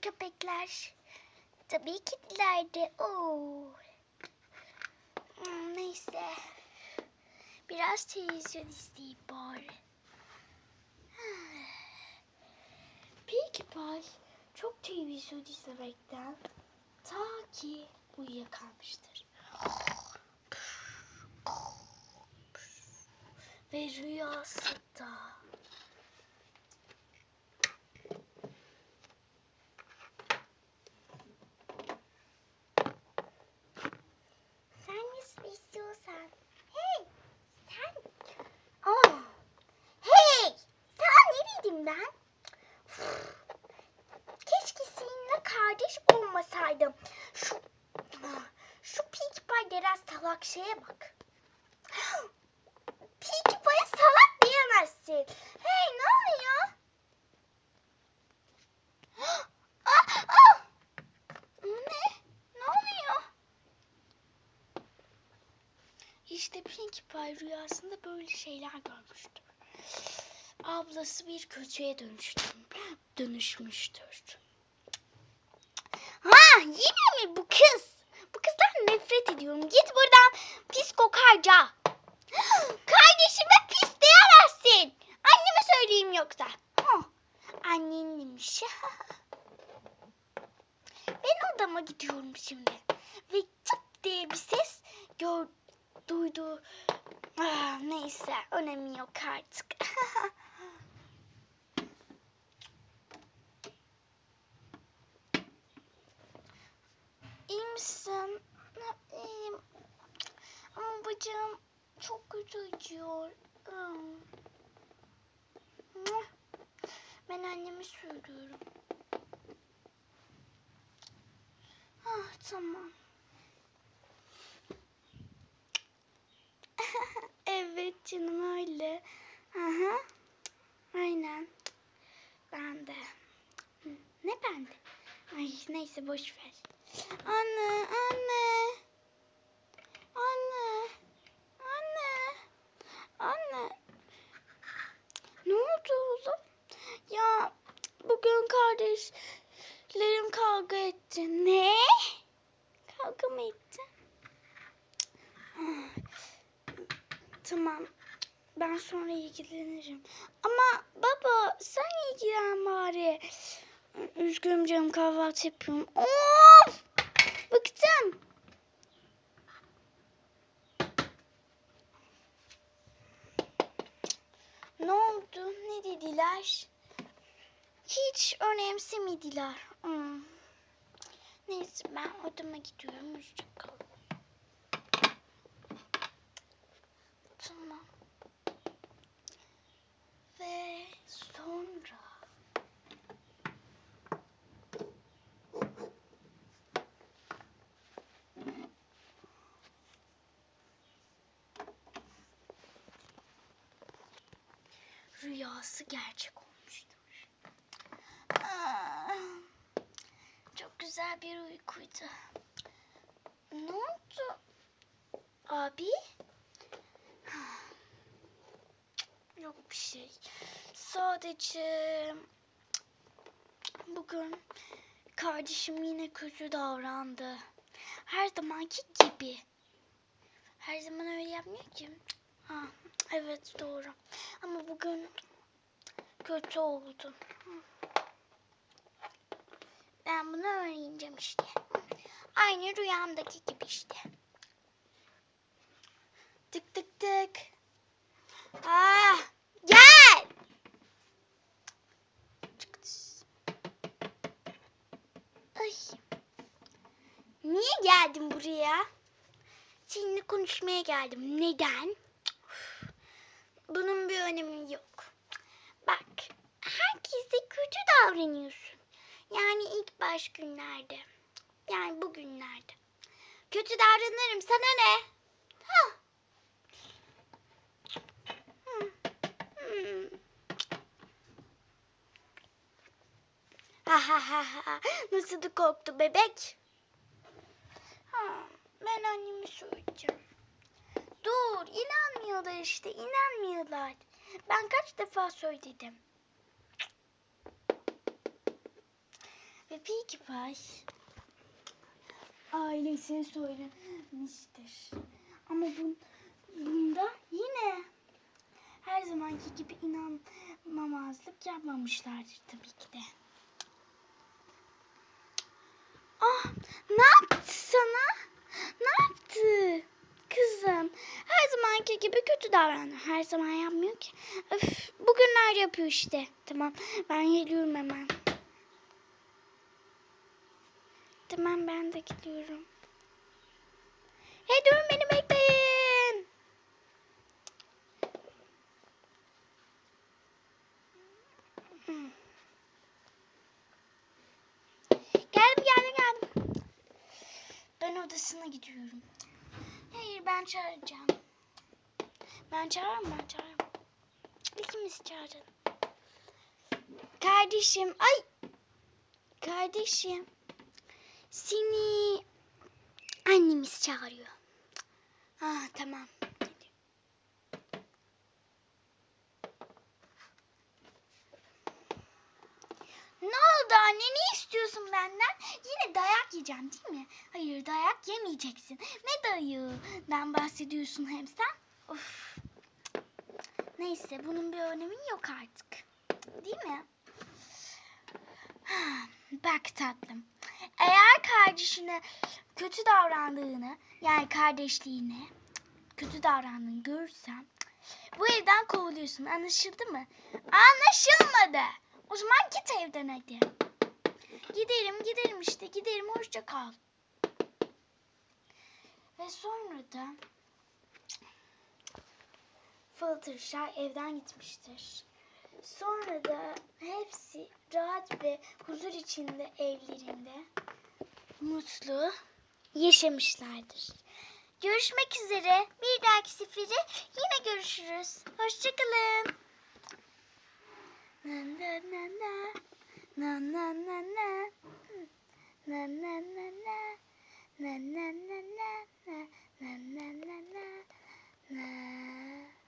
köpekler. Tabii kediler de. Oo. Hmm, neyse. Biraz televizyon izleyeyim bari. Peki Pay çok televizyon izlemekten ta ki uyuyakalmıştır. Ve rüyasında Sen ne istiyorsan. Hey! Sen! Oh! Hey! Sana ne dedim ben? Keşke seninle kardeş olmasaydım. Şu şu Pinkie Pie denen salak şeye bak. Pinkie Pie'ye salak diyemezsin. Hey ne oluyor? Ah, ah! Ne? Ne oluyor? İşte Pinkie Pie rüyasında böyle şeyler görmüştür. Ablası bir kötüye dönüştür, dönüşmüştür. Ha yine mi bu kız? Bu kızdan nefret ediyorum. Git buradan pis kokarca. Kardeşime pis diyemezsin. Anneme söyleyeyim yoksa. Oh, annen demiş. ben odama gidiyorum şimdi. Ve tıp diye bir ses gör, duydu. Ah, neyse önemi yok artık. İyi misin? İyiyim. Ama bacağım çok kötü acıyor. Hmm. Ben anneme söylüyorum. Ah tamam. Evet canım öyle. Aha. Aynen. Ben de. Ne ben de? Ay neyse boş ver. Anne, anne. Anne. Anne. Anne. Ne oldu oğlum? Ya bugün kardeşlerim kavga etti. Ne? Kavga mı etti? Ah, Tamam. Ben sonra ilgilenirim. Ama baba sen ilgilen bari. Üzgünüm canım kahvaltı yapıyorum. Of! Bıktım. Ne oldu? Ne dediler? Hiç önemsemediler. Hmm. Neyse ben odama gidiyorum. Hoşça kal. Tamam. Ve sonra... rüyası gerçek olmuştur. Aa, çok güzel bir uykuydu. Ne oldu? Abi? Yok bir şey. Sadece bugün kardeşim yine kötü davrandı. Her zamanki gibi. Her zaman öyle yapmıyor ki. Ha, evet doğru. Ama bugün kötü oldu. Ben bunu öğreneceğim işte. Aynı rüyamdaki gibi işte. Tık tık tık. Ah, gel. Ay. Niye geldin buraya? Seninle konuşmaya geldim. Neden? Bunun bir önemi yok. Bak, herkese kötü davranıyorsun. Yani ilk baş günlerde. Yani bugünlerde. Kötü davranırım. Sana ne? Ha. Hmm. Hmm. Ha ha ha ha. Nasıl da korktu bebek? Ha, ben anneme söyleyeceğim. Dur, inanmıyorlar işte, inanmıyorlar. Ben kaç defa söyledim. Ve ki var. Ailesine söylemiştir. Ama bun, bunda yine her zamanki gibi inanmamazlık yapmamışlardır tabii ki de. Ah, ne yaptı sana? Ne yaptı? Kızım, her zamanki gibi kötü davranıyor. Her zaman yapmıyor ki. Öf, bugünler yapıyor işte. Tamam, ben geliyorum hemen. Tamam, ben de gidiyorum. Hey durun beni bekleyin. Hmm. Geldim geldim geldim. Ben odasına gidiyorum. Hayır ben çağıracağım. Ben çağırırım ben çağırırım. İkimiz çağıralım. Kardeşim ay. Kardeşim. Seni annemiz çağırıyor. Ah tamam. Ne oldu anne? Ne istiyorsun benden? Yine dayak yiyeceğim değil mi? Hayır dayak yemeyeceksin. Ne dayığından bahsediyorsun hem sen? Of. Neyse bunun bir önemi yok artık. Değil mi? Bak tatlım. Eğer kardeşine kötü davrandığını yani kardeşliğine kötü davrandığını görürsem bu evden kovuluyorsun. Anlaşıldı mı? Anlaşılmadı. O zaman git evden hadi. Giderim giderim işte giderim hoşça kal. Ve sonra da Fluttershy evden gitmiştir. Sonra da hepsi rahat ve huzur içinde evlerinde mutlu yaşamışlardır. Görüşmek üzere. Bir dahaki sefere yine görüşürüz. Hoşçakalın. Na na na na. Na na na na. Na na na na. Na na na na. Na na na na. Na.